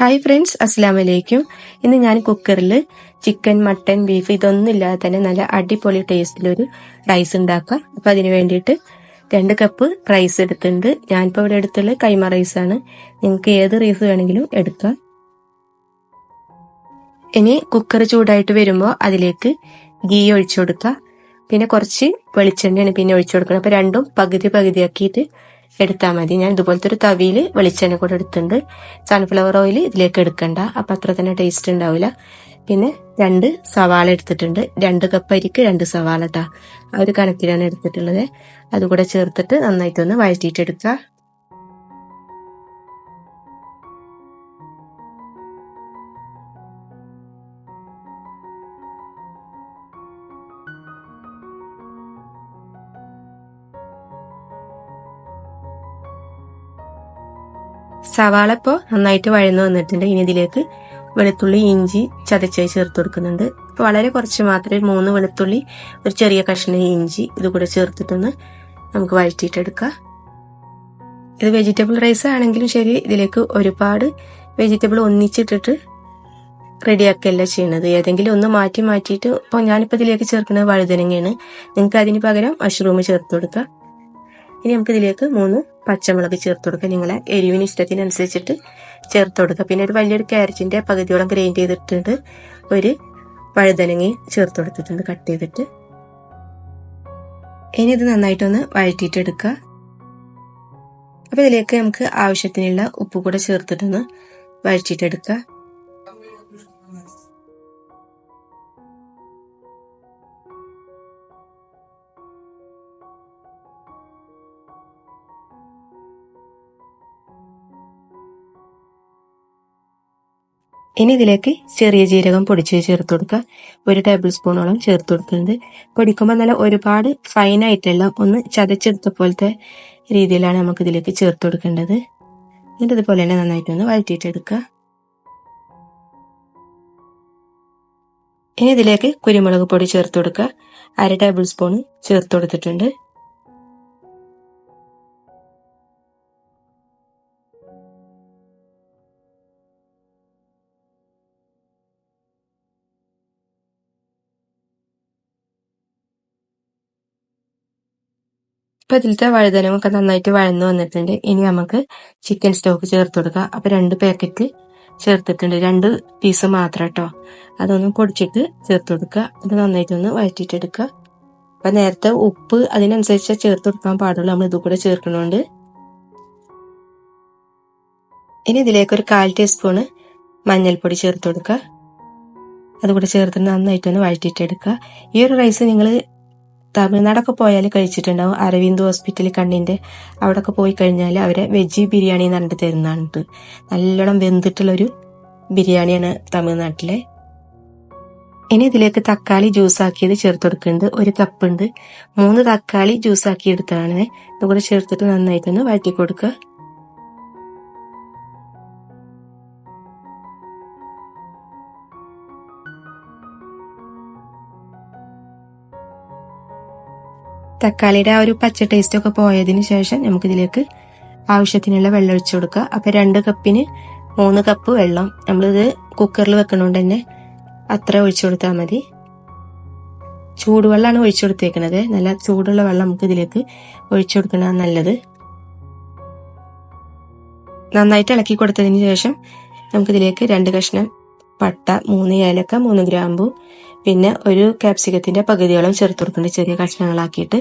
Hi friends അസ്സാം വലൈക്കും ഇന്ന് ഞാൻ കുക്കറിൽ ചിക്കൻ മട്ടൻ ബീഫ് ഇതൊന്നും ഇല്ലാതെ തന്നെ നല്ല അടിപൊളി ടേസ്റ്റിലൊരു റൈസ് ഉണ്ടാക്കാം അപ്പം അതിന് വേണ്ടിയിട്ട് രണ്ട് കപ്പ് റൈസ് എടുത്തിട്ടുണ്ട്. ഞാനിപ്പോൾ ഇവിടെ എടുത്തുള്ള കൈമ റൈസാണ് നിങ്ങൾക്ക് ഏത് റൈസ് വേണമെങ്കിലും എടുക്കാം. ഇനി കുക്കർ ചൂടായിട്ട് വരുമ്പോൾ അതിലേക്ക് ഗീ ഒഴിച്ചു കൊടുക്കുക പിന്നെ കുറച്ച് വെളിച്ചെണ്ണയാണ് പിന്നെ ഒഴിച്ചു കൊടുക്കുന്നത് അപ്പോൾ രണ്ടും പകുതി പകുതിയാക്കിയിട്ട് എടുത്താൽ മതി. ഞാൻ ഇതുപോലത്തെ ഒരു തവിയിൽ വെളിച്ചെണ്ണ കൂടെ എടുത്തിട്ടുണ്ട്. സൺഫ്ലവർ ഓയിൽ ഇതിലേക്ക് എടുക്കണ്ട. അപ്പം അത്ര തന്നെ ടേസ്റ്റ് ഉണ്ടാവില്ല പിന്നെ രണ്ട് സവാള എടുത്തിട്ടുണ്ട്. രണ്ട് കപ്പ് അരിക്ക് രണ്ട് സവാള കേട്ടോ ആ ഒരു കണക്കിലാണ് എടുത്തിട്ടുള്ളത്. അതുകൂടെ ചേർത്തിട്ട് നന്നായിട്ടൊന്ന് വഴറ്റിയിട്ടെടുക്കുക. സവാള ഇപ്പോൾ നന്നായിട്ട് വഴന്നു വന്നിട്ടുണ്ട്. ഇനി ഇതിലേക്ക് വെളുത്തുള്ളി ഇഞ്ചി ചതച്ചായി ചേർത്ത് കൊടുക്കുന്നുണ്ട്. വളരെ കുറച്ച് മാത്രമേ മൂന്ന് വെളുത്തുള്ളി ഒരു ചെറിയ കഷ്ണം ഇഞ്ചി ഇത് കൂടെ ചേർത്തിട്ടൊന്ന് നമുക്ക് വഴറ്റിയിട്ടെടുക്കാം. ഇത് വെജിറ്റബിൾ റൈസ് ആണെങ്കിലും ശരി ഇതിലേക്ക് ഒരുപാട് വെജിറ്റബിൾ ഒന്നിച്ചിട്ടിട്ട് റെഡിയാക്കുകയല്ല ചെയ്യണത്. ഏതെങ്കിലും ഒന്ന് മാറ്റി മാറ്റിയിട്ട് ഇപ്പോൾ ഞാനിപ്പോൾ ഇതിലേക്ക് ചേർക്കുന്നത് വഴുതനങ്ങയാണ്. നിങ്ങൾക്ക് അതിന് പകരം മഷ്റൂം ചേർത്ത് കൊടുക്കാം. ഇനി നമുക്ക് ഇതിലേക്ക് മൂന്ന് പച്ചമുളക് ചേർത്ത് കൊടുക്കുക നിങ്ങളെ എരിവിന് ഇഷ്ടത്തിനനുസരിച്ചിട്ട് ചേർത്ത് കൊടുക്കുക പിന്നെ ഒരു വലിയൊരു ക്യാരറ്റിന്റെ പകുതിയോളം ഗ്രൈൻഡ് ചെയ്തിട്ടുണ്ട്. ഒരു വഴുതനങ്ങി ചേർത്ത് കൊടുത്തിട്ടുണ്ട് കട്ട് ചെയ്തിട്ട്. ഇനി ഇത് നന്നായിട്ടൊന്ന് വഴറ്റിയിട്ടെടുക്കുക. അപ്പൊ ഇതിലേക്ക് നമുക്ക് ആവശ്യത്തിനുള്ള ഉപ്പ് കൂടെ ചേർത്തിട്ടൊന്ന് വഴറ്റിയിട്ടെടുക്കുക. ഇനി ഇതിലേക്ക് ചെറിയ ജീരകം പൊടിച്ച് ചേർത്ത് കൊടുക്കുക. ഒരു ടേബിൾ സ്പൂണോളം ചേർത്ത് കൊടുക്കുന്നത് പൊടിക്കുമ്പോൾ നല്ല ഒരുപാട് ഫൈൻ ആയിട്ടുള്ള ഒന്ന് ചതച്ചെടുത്ത പോലത്തെ രീതിയിലാണ് നമുക്ക് ഇതിലേക്ക് ചേർത്ത് കൊടുക്കേണ്ടത്. എന്നിട്ട് ഇതുപോലെ തന്നെ നന്നായിട്ടൊന്ന് വഴറ്റിയിട്ടെടുക്കുക. ഇനി ഇതിലേക്ക് കുരുമുളക് പൊടി ചേർത്ത് കൊടുക്കുക. അര ടേബിൾ സ്പൂൺ ചേർത്ത് കൊടുത്തിട്ടുണ്ട്. ഇപ്പൊ ഇതിലത്തെ വഴുതനമൊക്കെ നന്നായിട്ട് വഴന്നു വന്നിട്ടുണ്ട്. ഇനി നമുക്ക് ചിക്കൻ സ്റ്റോക്ക് ചേർത്ത് കൊടുക്കാം. അപ്പൊ രണ്ട് പാക്കറ്റ് ചേർത്തിട്ടുണ്ട്. രണ്ട് പീസ് മാത്രം കേട്ടോ അതൊന്ന് പൊടിച്ചിട്ട് ചേർത്ത് കൊടുക്കുക. അത് നന്നായിട്ടൊന്ന് വഴറ്റിയിട്ടെടുക്കുക. അപ്പൊ നേരത്തെ ഉപ്പ് അതിനനുസരിച്ച് ചേർത്ത് കൊടുക്കാൻ പാടുള്ളൂ. നമ്മൾ ഇത് കൂടെ ചേർക്കണോണ്ട്. ഇനി ഇതിലേക്ക് ഒരു കാൽ ടീസ്പൂണ് മഞ്ഞൾപ്പൊടി ചേർത്ത് കൊടുക്കുക. അതുകൂടെ ചേർത്ത് നന്നായിട്ടൊന്ന് വഴറ്റിയിട്ടെടുക്കുക. ഈ ഒരു റൈസ് നിങ്ങൾ തമിഴ്നാടൊക്കെ പോയാൽ കഴിച്ചിട്ടുണ്ടാവും. അരവിന്ദ് ഹോസ്പിറ്റൽ കണ്ണിന്റെ അവിടെയൊക്കെ പോയി കഴിഞ്ഞാൽ അവരെ വെജ് ബിരിയാണി എന്ന് പറഞ്ഞിട്ട് തരുന്നതാണ് നല്ലോണം വെന്തിട്ടുള്ളൊരു ബിരിയാണിയാണ് തമിഴ്നാട്ടിലെ. ഇനി ഇതിലേക്ക് തക്കാളി ജ്യൂസ് ആക്കിയത് ചേർത്ത് കൊടുക്കുന്നുണ്ട്. ഒരു കപ്പ് ഉണ്ട്. മൂന്ന് തക്കാളി ജ്യൂസ് ആക്കി എടുത്തതാണ്. ഇതുകൂടെ ചേർത്തിട്ട് നന്നായിട്ടൊന്ന് വഴറ്റി കൊടുക്കുക. തക്കാളിയുടെ ആ ഒരു പച്ച ടേസ്റ്റ് ഒക്കെ പോയതിന് ശേഷം നമുക്കിതിലേക്ക് ആവശ്യത്തിനുള്ള വെള്ളം ഒഴിച്ചു കൊടുക്കുക. അപ്പോൾ രണ്ട് കപ്പിന് മൂന്ന് കപ്പ് വെള്ളം നമ്മളിത് കുക്കറിൽ വെക്കണോണ്ട് തന്നെ അത്ര ഒഴിച്ചു കൊടുത്താൽ മതി. ചൂടുവെള്ളമാണ് ഒഴിച്ചു കൊടുത്തേക്കുന്നത് നല്ല ചൂടുള്ള വെള്ളം നമുക്ക് ഇതിലേക്ക് ഒഴിച്ചു കൊടുക്കണതാണ് നല്ലത്. നന്നായിട്ട് ഇളക്കി കൊടുത്തതിന് ശേഷം നമുക്കിതിലേക്ക് രണ്ട് കഷ്ണം പട്ട മൂന്ന് ഏലക്ക മൂന്ന് ഗ്രാമ്പു പിന്നെ ഒരു ക്യാപ്സിക്കത്തിന്റെ പകുതിയോളം ചേർത്ത് കൊടുക്കുന്നുണ്ട് ചെറിയ കഷ്ണങ്ങളാക്കിയിട്ട്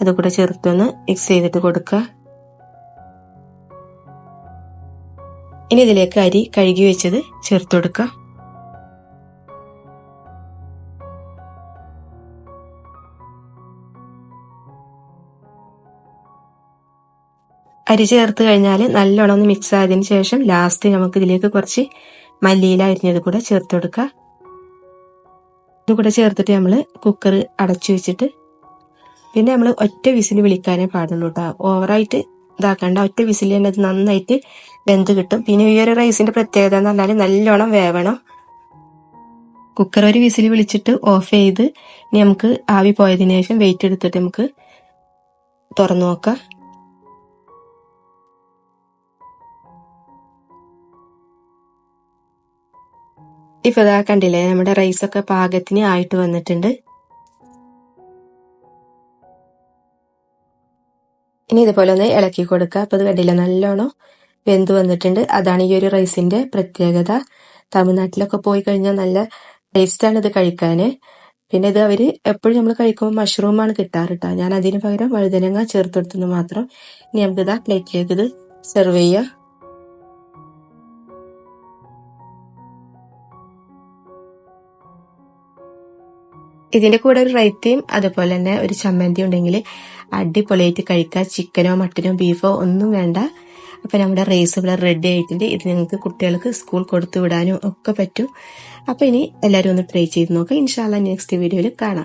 അതുകൂടെ ചേർത്തൊന്ന് മിക്സ് ചെയ്തിട്ട് കൊടുക്കുക. ഇനി ഇതിലേക്ക് അരി കഴുകി വെച്ചത് ചേർത്ത് കൊടുക്കുക. അരി ചേർത്ത് കഴിഞ്ഞാൽ നല്ലോണം ഒന്ന് മിക്സ് ആയതിനു ശേഷം ലാസ്റ്റ് നമുക്ക് ഇതിലേക്ക് കുറച്ച് മല്ലിയില അരിഞ്ഞത് കൂടെ ചേർത്ത് കൊടുക്കുക. ഇത് കൂടെ ചേർത്തിട്ട് നമ്മൾ കുക്കർ അടച്ചു വെച്ചിട്ട് പിന്നെ നമ്മൾ ഒറ്റ വിസിൽ വിളിക്കാനേ പാടുള്ളൂ കേട്ടോ ഓവറായിട്ട് ഇതാക്കണ്ട ഒറ്റ വിസിൽ തന്നെ അത് നന്നായിട്ട് വെന്ത് കിട്ടും. പിന്നെ ഈ ഒരു റൈസിന്റെ പ്രത്യേകത എന്ന് പറഞ്ഞാൽ നല്ലോണം വേവണം. കുക്കർ ഒരു വിസിൽ വിളിച്ചിട്ട് ഓഫ് ചെയ്ത് ഇനി നമുക്ക് ആവി പോയതിനു ശേഷം വെയിറ്റ് എടുത്തിട്ട് നമുക്ക് തുറന്നു നോക്കാം. ഇപ്പൊ ഇതാ കണ്ടില്ലേ നമ്മുടെ റൈസൊക്കെ പാകത്തിന് ആയിട്ട് വന്നിട്ടുണ്ട്. ഇനി ഇതുപോലെ ഒന്ന് ഇളക്കി കൊടുക്കുക അപ്പൊ ഇത് കണ്ടില്ല നല്ലോണം വെന്ത് വന്നിട്ടുണ്ട്. അതാണ് ഈ ഒരു റൈസിന്റെ പ്രത്യേകത. തമിഴ്നാട്ടിലൊക്കെ പോയി കഴിഞ്ഞാൽ നല്ല ടേസ്റ്റാണ് ഇത് കഴിക്കാന്. പിന്നെ ഇത് അവർ എപ്പോഴും നമ്മൾ കഴിക്കുമ്പോൾ മഷ്റൂമാണ് കിട്ടാറ് കേട്ടോ ഞാൻ അതിന് പകരം വഴുതനങ്ങ ചേർത്തെടുത്തെന്ന് മാത്രം. ഇനി നമുക്ക് ഇതാ പ്ലേറ്റിലേക്ക് ഇത് സെർവ് ചെയ്യാം. ഇതിന്റെ കൂടെ ഒരു റൈത്തയും അതുപോലെ തന്നെ ഒരു ചമ്മന്തി ഉണ്ടെങ്കിൽ അടിപൊളിയായിട്ട് കഴിക്കുക. ചിക്കനോ മട്ടനോ ബീഫോ ഒന്നും വേണ്ട. അപ്പൊ നമ്മുടെ റൈസ് ഇവിടെ റെഡി ആയിട്ടുണ്ട് ഇത് നിങ്ങൾക്ക് കുട്ടികൾക്ക് സ്കൂൾ കൊടുത്തു വിടാനും ഒക്കെ പറ്റും. അപ്പൊ ഇനി എല്ലാവരും ഒന്ന് ട്രൈ ചെയ്ത് നോക്കാം. ഇൻഷാല്ല നെക്സ്റ്റ് വീഡിയോയിൽ കാണാം.